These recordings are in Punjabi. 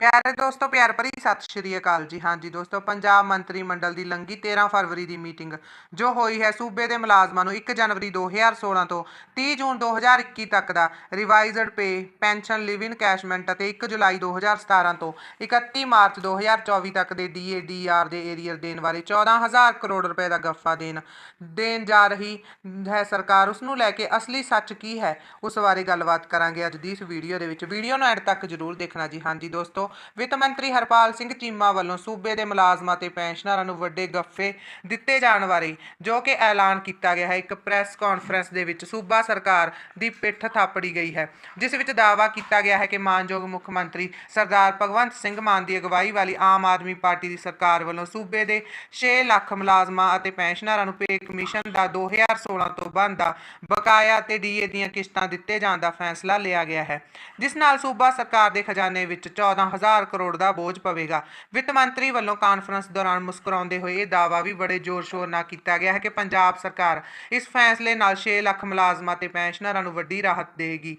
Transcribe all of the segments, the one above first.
ਪਿਆਰੇ ਦੋਸਤੋ, ਪਿਆਰ ਭਰੀ ਸਤਿ ਸ਼੍ਰੀ ਅਕਾਲ ਜੀ। ਹਾਂਜੀ ਦੋਸਤੋ, ਪੰਜਾਬ ਮੰਤਰੀ ਮੰਡਲ ਦੀ ਲੰਗੀ 13 ਫਰਵਰੀ ਦੀ ਮੀਟਿੰਗ, ਜੋ ਹੋਈ ਹੈ ਸੂਬੇ ਦੇ ਮੁਲਾਜ਼ਮਾਂ ਨੂੰ 1 ਜਨਵਰੀ 2016 ਤੋਂ 30 ਜੂਨ 2021 ਤੱਕ ਦਾ ਰਿਵਾਈਜ਼ਡ ਪੇ ਪੈਨਸ਼ਨ ਲਿਵ ਇਨ ਕੈਸ਼ਮੈਂਟ ਅਤੇ 1 ਜੁਲਾਈ 2017 ਤੋਂ 31 ਮਾਰਚ 2024 ਤੱਕ ਦੇ ਡੀਏਡੀਆਰ ਦੇ ਏਰੀਅਰ ਦੇਣ ਵਾਲੇ 14000 ਕਰੋੜ ਰੁਪਏ ਦਾ ਗੱਫਾ ਦੇਣ ਦੇਣ ਜਾ ਰਹੀ ਹੈ ਸਰਕਾਰ। ਉਸ ਨੂੰ ਲੈ ਕੇ ਅਸਲੀ ਸੱਚ ਕੀ ਹੈ, ਉਸ ਬਾਰੇ ਗੱਲਬਾਤ ਕਰਾਂਗੇ ਅੱਜ ਦੀ ਇਸ ਵੀਡੀਓ ਦੇ ਵਿੱਚ। ਵੀਡੀਓ ਨੂੰ ਐਡ ਤੱਕ ਜਰੂਰ ਦੇਖਣਾ ਜੀ। ਹਾਂਜੀ ਦੋਸਤੋ ਵਿੱਤ ਮੰਤਰੀ ਹਰਪਾਲ ਸਿੰਘ ਚੀਮਾ ਵੱਲੋਂ ਸੂਬੇ ਦੇ ਮੁਲਾਜ਼ਮਾਂ ਤੇ ਪੈਨਸ਼ਨਰਾਂ ਨੂੰ ਵੱਡੇ ਗੱਫੇ ਦਿੱਤੇ ਜਾਣ ਬਾਰੇ ਜੋ ਕਿ ਐਲਾਨ ਕੀਤਾ ਗਿਆ ਹੈ। ਇੱਕ ਪ੍ਰੈਸ ਕਾਨਫਰੰਸ ਦੇ ਵਿੱਚ ਸੂਬਾ ਸਰਕਾਰ ਦੀ ਪਿੱਠ ਥਾਪੜੀ ਗਈ ਹੈ, ਜਿਸ ਵਿੱਚ ਦਾਅਵਾ ਕੀਤਾ ਗਿਆ ਹੈ ਕਿ ਮਾਨਯੋਗ ਮੁੱਖ ਮੰਤਰੀ ਸਰਦਾਰ ਭਗਵੰਤ ਸਿੰਘ ਮਾਨ ਦੀ ਅਗਵਾਈ ਵਾਲੀ ਆਮ ਆਦਮੀ ਪਾਰਟੀ ਦੀ ਸਰਕਾਰ ਵੱਲੋਂ ਸੂਬੇ ਦੇ 6 ਲੱਖ ਮੁਲਾਜ਼ਮਾਂ ਅਤੇ ਪੈਨਸ਼ਨਰਾਂ ਨੂੰ ਪੇ ਕਮਿਸ਼ਨ ਦਾ 2016 ਤੋਂ ਬਣਦਾ ਬਕਾਇਆ ਤੇ ਡੀਏ ਦੀਆਂ ਕਿਸ਼ਤਾਂ ਦਿੱਤੇ ਜਾਣ ਦਾ ਫੈਸਲਾ ਲਿਆ ਗਿਆ ਹੈ, ਜਿਸ ਨਾਲ ਸੂਬਾ ਸਰਕਾਰ ਦੇ ਖਜ਼ਾਨੇ ਵਿੱਚ 14000 ਕਰੋੜ ਦਾ ਬੋਝ ਪਵੇਗਾ। ਵਿੱਤ ਮੰਤਰੀ ਵੱਲੋਂ ਕਾਨਫਰੰਸ ਦੌਰਾਨ ਮੁਸਕਰਾਉਂਦੇ ਹੋਏ ਇਹ ਦਾਅਵਾ ਵੀ ਬੜੇ ਜ਼ੋਰ-ਸ਼ੋਰ ਨਾਲ ਕੀਤਾ ਗਿਆ ਹੈ ਕਿ ਪੰਜਾਬ ਸਰਕਾਰ ਇਸ ਫੈਸਲੇ ਨਾਲ 6 ਲੱਖ ਮੁਲਾਜ਼ਮਾਂ ਤੇ ਪੈਨਸ਼ਨਰਾਂ ਨੂੰ ਵੱਡੀ ਰਾਹਤ ਦੇਵੇਗੀ।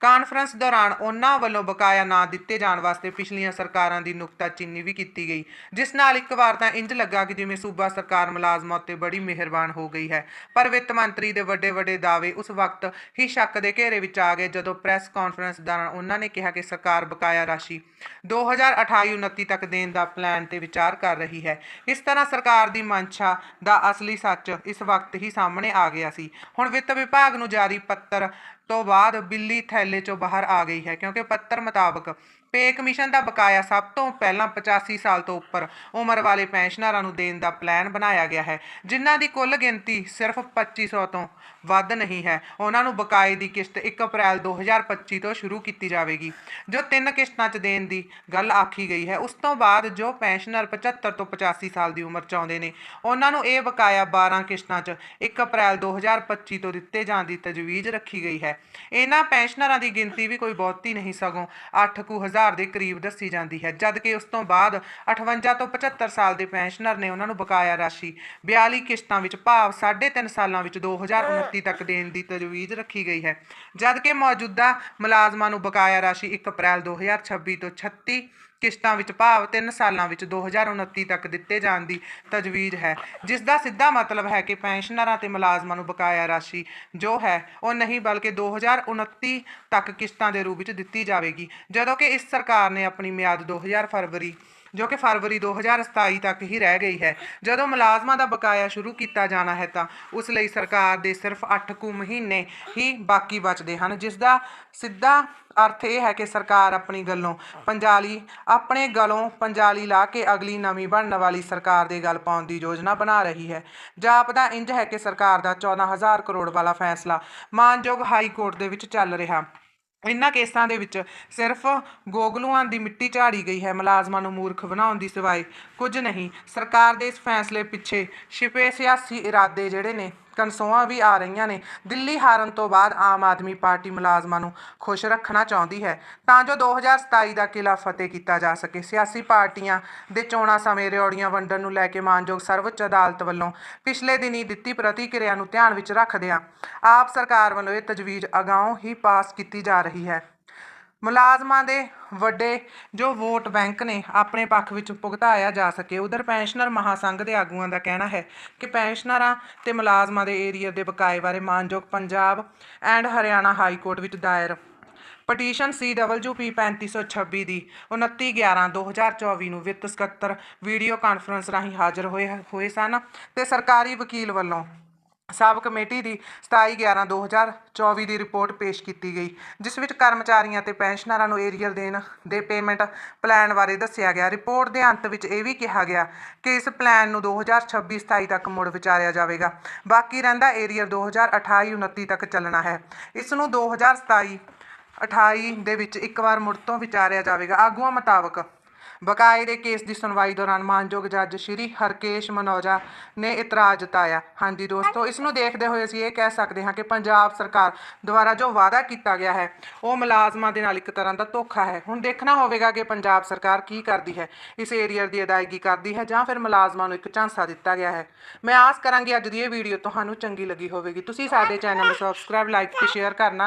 ਕਾਨਫਰੰਸ ਦੌਰਾਨ ਉਹਨਾਂ ਵੱਲੋਂ ਬਕਾਇਆ ਨਾ ਦਿੱਤੇ ਜਾਣ ਵਾਸਤੇ ਪਿਛਲੀਆਂ ਸਰਕਾਰਾਂ ਦੀ ਨੁਕਤਾਚੀਨੀ ਵੀ ਕੀਤੀ ਗਈ। ਜਿਸ ਨਾਲ ਇੱਕ ਵਾਰ ਤਾਂ ਇੰਜ ਲੱਗਾ ਕਿ ਜਿਵੇਂ ਸੂਬਾ ਸਰਕਾਰ ਮੁਲਾਜ਼ਮਾਂ ਉੱਤੇ ਬੜੀ ਮਿਹਰਬਾਨ ਹੋ ਗਈ ਹੈ, ਪਰ ਵਿੱਤ ਮੰਤਰੀ ਦੇ ਵੱਡੇ ਵੱਡੇ ਦਾਅਵੇ ਉਸ ਵਕਤ ਹੀ ਸ਼ੱਕ ਦੇ ਘੇਰੇ ਵਿੱਚ ਆ ਗਏ ਜਦੋਂ ਪ੍ਰੈਸ ਕਾਨਫਰੰਸ ਦੌਰਾਨ ਉਹਨਾਂ ਨੇ ਕਿਹਾ ਕਿ ਸਰਕਾਰ ਬਕਾਇਆ ਰਾਸ਼ੀ 2028-29 ਤੱਕ ਦੇਣ ਦਾ ਪਲਾਨ ਤੇ ਵਿਚਾਰ ਕਰ ਰਹੀ ਹੈ। ਇਸ ਤਰ੍ਹਾਂ ਸਰਕਾਰ ਦੀ ਮੰਸ਼ਾ ਦਾ ਅਸਲੀ ਸੱਚ ਇਸ ਵਕਤ ਹੀ ਸਾਹਮਣੇ ਆ ਗਿਆ ਸੀ। ਹੁਣ ਵਿੱਤ ਵਿਭਾਗ ਨੂੰ ਜਾਰੀ ਪੱਤਰ ਤੋਂ ਬਾਅਦ ਬਿੱਲੀ ਥੈਲੇ ਚੋਂ ਬਾਹਰ ਆ ਗਈ ਹੈ, ਕਿਉਂਕਿ ਪੱਤਰ ਮੁਤਾਬਕ ਪੇ ਕਮਿਸ਼ਨ ਦਾ ਬਕਾਇਆ ਸਭ ਤੋਂ ਪਹਿਲਾਂ 85 ਸਾਲ ਤੋਂ ਉੱਪਰ ਉਮਰ ਵਾਲੇ ਪੈਨਸ਼ਨਰਾਂ ਨੂੰ ਦੇਣ ਦਾ ਪਲਾਨ ਬਣਾਇਆ ਗਿਆ ਹੈ, ਜਿਨ੍ਹਾਂ ਦੀ ਕੁੱਲ ਗਿਣਤੀ ਸਿਰਫ 2500 ਤੋਂ ਵੱਧ ਨਹੀਂ ਹੈ। ਉਹਨਾਂ ਨੂੰ ਬਕਾਏ ਦੀ ਕਿਸ਼ਤ 1 ਅਪ੍ਰੈਲ 2025 ਤੋਂ ਸ਼ੁਰੂ ਕੀਤੀ ਜਾਵੇਗੀ। ਜੋ ਤਿੰਨ ਕਿਸ਼ਤਾਂ 'ਚ ਦੇਣ ਦੀ ਗੱਲ ਆਖੀ ਗਈ ਹੈ, ਉਸ ਤੋਂ ਬਾਅਦ ਜੋ ਪੈਨਸ਼ਨਰ 75 ਤੋਂ 85 ਸਾਲ ਦੀ ਉਮਰ 'ਚ ਆਉਂਦੇ ਨੇ, ਉਹਨਾਂ ਨੂੰ ਇਹ ਬਕਾਇਆ 12 ਕਿਸ਼ਤਾਂ 'ਚ 1 ਅਪ੍ਰੈਲ 2025 ਤੋਂ ਦਿੱਤੇ ਜਾਣ ਦੀ ਤਜਵੀਜ਼ ਰੱਖੀ ਗਈ ਹੈ। ਇਹਨਾਂ ਪੈਨਸ਼ਨਰਾਂ ਦੀ ਗਿਣਤੀ ਵੀ ਕੋਈ ਬਹੁਤੀ ਨਹੀਂ ਸਗੋਂ 8 ਕੁ ਹਜ਼ਾਰ ਦੇ ਕਰੀਬ ਦੱਸੀ ਜਾਂਦੀ ਹੈ, ਜਦ ਕਿ ਉਸ ਤੋਂ ਬਾਅਦ 58 ਤੋਂ 75 ਸਾਲ ਦੇ ਪੈਨਸ਼ਨਰ ਨੇ ਉਹਨਾਂ ਨੂੰ ਬਕਾਇਆ ਰਾਸ਼ੀ 42 ਕਿਸ਼ਤਾਂ ਵਿੱਚ ਭਾਵ 3.5 ਸਾਲਾਂ ਵਿੱਚ 2029 ਤੱਕ ਦੇਣ ਦੀ ਤਜਵੀਜ਼ ਰੱਖੀ ਗਈ ਹੈ। ਜਦ ਕਿ ਮੌਜੂਦਾ ਮੁਲਾਜ਼ਮਾਂ ਨੂੰ ਬਕਾਇਆ ਰਾਸ਼ੀ 1 ਅਪ੍ਰੈਲ 2026 ਤੋਂ 36 ਕਿਸ਼ਤਾਂ ਵਿੱਚ ਭਾਵ 3 ਸਾਲਾਂ ਵਿੱਚ 2029 ਤੱਕ ਦਿੱਤੇ ਜਾਣ ਦੀ ਤਜਵੀਜ਼ ਹੈ, ਜਿਸ ਦਾ ਸਿੱਧਾ ਮਤਲਬ ਹੈ ਕਿ ਪੈਨਸ਼ਨਰਾਂ ਤੇ ਮੁਲਾਜ਼ਮਾਂ ਨੂੰ ਬਕਾਇਆ ਰਾਸ਼ੀ ਜੋ ਹੈ, ਉਹ ਨਹੀਂ ਬਲਕਿ 2029 ਤੱਕ ਕਿਸ਼ਤਾਂ ਦੇ ਰੂਪ ਵਿੱਚ ਦਿੱਤੀ ਜਾਵੇਗੀ। ਜਦੋਂ ਕਿ ਇਸ ਸਰਕਾਰ ਨੇ ਆਪਣੀ ਮਿਆਦ 2000 ਫਰਵਰੀ ਜੋ ਕਿ ਫਰਵਰੀ 2027 ਤੱਕ ਹੀ ਰਹਿ ਗਈ ਹੈ। ਜਦੋਂ ਮੁਲਾਜ਼ਮਾਂ ਦਾ ਬਕਾਇਆ ਸ਼ੁਰੂ ਕੀਤਾ ਜਾਣਾ ਹੈ ਤਾਂ ਉਸ ਲਈ ਸਰਕਾਰ ਦੇ ਸਿਰਫ 8 ਕੁ ਮਹੀਨੇ ਹੀ ਬਾਕੀ ਬਚਦੇ ਹਨ, ਜਿਸ ਦਾ ਸਿੱਧਾ ਅਰਥ ਇਹ ਹੈ ਕਿ ਸਰਕਾਰ ਆਪਣੀ ਗੱਲੋਂ ਪੰਜਾਲੀ, ਆਪਣੇ ਗਲੋਂ ਪੰਜਾਲੀ ਲਾ ਕੇ ਅਗਲੀ ਨਵੀਂ ਬਣਨ ਵਾਲੀ ਸਰਕਾਰ ਦੇ ਗੱਲ ਪਾਉਣ ਦੀ ਯੋਜਨਾ ਬਣਾ ਰਹੀ ਹੈ। ਜਾਪਦਾ ਇੰਜ ਹੈ ਕਿ ਸਰਕਾਰ ਦਾ 14000 ਕਰੋੜ ਵਾਲਾ ਫੈਸਲਾ ਮਾਨਯੋਗ ਹਾਈ ਕੋਰਟ ਦੇ ਵਿੱਚ ਚੱਲ ਰਿਹਾ। ਇਨ੍ਹਾਂ ਕੇਸਾਂ ਦੇ ਵਿੱਚ ਸਿਰਫ ਗੋਗਲੂਆਂ ਦੀ ਮਿੱਟੀ ਝਾੜੀ ਗਈ ਹੈ, ਮੁਲਾਜ਼ਮਾਂ ਨੂੰ ਮੂਰਖ ਬਣਾਉਣ ਦੀ ਸਿਵਾਏ ਕੁਝ ਨਹੀਂ। ਸਰਕਾਰ ਦੇ ਇਸ ਫੈਸਲੇ ਪਿੱਛੇ ਛਿਪੇ ਸਿਆਸੀ ਇਰਾਦੇ ਜਿਹੜੇ ਨੇ ਕਨਸੋਆਂ ਵੀ ਆ ਰਹੀਆਂ ਨੇ। ਦਿੱਲੀ ਹਾਰਨ ਤੋਂ ਬਾਅਦ ਆਮ ਆਦਮੀ ਪਾਰਟੀ ਮੁਲਾਜ਼ਮਾਂ ਨੂੰ ਖੁਸ਼ ਰੱਖਣਾ ਚਾਹੁੰਦੀ ਹੈ। ਤਾਂ ਜੋ 2027 ਦਾ ਕਿਲਾ ਫਤਿਹ ਕੀਤਾ ਜਾ ਸਕੇ। ਸਿਆਸੀ ਪਾਰਟੀਆਂ ਦੇ ਚੋਣਾਂ ਸਮੇਂ ਰਿਓੜੀਆਂ ਵੰਡਣ ਨੂੰ ਲੈ ਕੇ ਮਾਨਯੋਗ ਸਰਵਉੱਚ ਅਦਾਲਤ ਵੱਲੋਂ ਪਿਛਲੇ ਦਿਨੀ ਦਿੱਤੀ ਪ੍ਰਤੀਕਿਰਿਆ ਨੂੰ ਧਿਆਨ ਵਿੱਚ ਰੱਖਦਿਆਂ ਆਪ ਸਰਕਾਰ ਵੱਲੋਂ ਇਹ ਤਜਵੀਜ਼ ਅਗਾਉਂ ਹੀ ਪਾਸ ਕੀਤੀ ਜਾ ਰਹੀ ਹੈ। ਮੁਲਾਜ਼ਮਾਂ ਦੇ ਵੱਡੇ ਜੋ ਵੋਟ ਬੈਂਕ ਨੇ ਆਪਣੇ ਪੱਖ ਵਿੱਚ ਭੁਗਤਾਇਆ ਜਾ ਸਕੇ, ਉਧਰ ਪੈਨਸ਼ਨਰ ਮਹਾਸੰਘ ਦੇ ਆਗੂਆਂ ਦਾ ਕਹਿਣਾ ਹੈ ਕਿ ਪੈਨਸ਼ਨਰਾਂ ਤੇ ਮੁਲਾਜ਼ਮਾਂ ਦੇ ਏਰੀਆ ਦੇ ਬਕਾਏ ਬਾਰੇ ਮਾਨਯੋਗ Punjab and Haryana high court ਵਿੱਚ ਦਾਇਰ। ਪਟੀਸ਼ਨ CWP 3526 ਦੀ 29/11/2024 ਨੂੰ ਵਿੱਤ ਸਕੱਤਰ ਵੀਡੀਓ ਕਾਨਫਰੰਸ ਰਾਹੀਂ ਹਾਜ਼ਰ ਹੋਏ ਹੋਏ ਸਨ ਤੇ ਸਰਕਾਰੀ ਵਕੀਲ ਵੱਲੋਂ ਸਬ ਕਮੇਟੀ ਦੀ 27/11/2024 ਦੀ ਰਿਪੋਰਟ ਪੇਸ਼ ਕੀਤੀ ਗਈ, ਜਿਸ ਵਿੱਚ ਕਰਮਚਾਰੀਆਂ ਤੇ ਪੈਨਸ਼ਨਰਾਂ ਨੂੰ ਏਰੀਅਰ ਦੇਣ ਦੇ ਪੇਮੈਂਟ ਪਲਾਨ ਬਾਰੇ ਦੱਸਿਆ ਗਿਆ। ਰਿਪੋਰਟ ਦੇ ਅੰਤ ਵਿੱਚ ਇਹ ਵੀ ਕਿਹਾ ਗਿਆ ਕਿ ਇਸ ਪਲਾਨ ਨੂੰ 2026-27 ਤੱਕ ਮੁੜ ਵਿਚਾਰਿਆ ਜਾਵੇਗਾ। ਬਾਕੀ ਰਹਿੰਦਾ ਏਰੀਅਰ 2028-29 ਤੱਕ ਚੱਲਣਾ ਹੈ। ਇਸ ਨੂੰ 2027 28 ਦੇ ਵਿੱਚ ਇੱਕ ਵਾਰ ਮੁੜ ਤੋਂ ਵਿਚਾਰਿਆ ਜਾਵੇਗਾ। ਆਗੂਆਂ ਮੁਤਾਬਕ ਬਕਾਏ ਦੇ ਕੇਸ ਦੀ ਸੁਣਵਾਈ ਦੌਰਾਨ ਮਾਨਯੋਗ ਜੱਜ ਸ਼੍ਰੀ ਹਰਕੇਸ਼ ਮਨੋਜਾ ਨੇ ਇਤਰਾਜ਼ ਜਤਾਇਆ। ਹਾਂਜੀ ਦੋਸਤੋ, ਇਸ ਨੂੰ ਦੇਖਦੇ ਹੋਏ ਅਸੀਂ ਇਹ ਕਹਿ ਸਕਦੇ ਹਾਂ ਕਿ ਪੰਜਾਬ ਸਰਕਾਰ ਦੁਆਰਾ ਜੋ ਵਾਅਦਾ ਕੀਤਾ ਗਿਆ ਹੈ, ਉਹ ਮੁਲਾਜ਼ਮਾਂ ਦੇ ਨਾਲ ਇੱਕ ਤਰ੍ਹਾਂ ਦਾ ਧੋਖਾ ਹੈ। ਹੁਣ ਦੇਖਣਾ ਹੋਵੇਗਾ ਕਿ ਪੰਜਾਬ ਸਰਕਾਰ ਕੀ ਕਰਦੀ ਹੈ, ਇਸ ਏਰੀਆ ਦੀ ਅਦਾਇਗੀ ਕਰਦੀ ਹੈ ਜਾਂ ਫਿਰ ਮੁਲਾਜ਼ਮਾਂ ਨੂੰ ਇੱਕ ਝਾਂਸਾ ਦਿੱਤਾ ਗਿਆ ਹੈ। ਮੈਂ ਆਸ ਕਰਾਂਗੀ ਅੱਜ ਦੀ ਇਹ ਵੀਡੀਓ ਤੁਹਾਨੂੰ ਚੰਗੀ ਲੱਗੀ ਹੋਵੇਗੀ। ਤੁਸੀਂ ਸਾਡੇ ਚੈਨਲ ਨੂੰ ਸਬਸਕ੍ਰਾਈਬ ਲਾਈਕ ਤੇ ਸ਼ੇਅਰ ਕਰਨਾ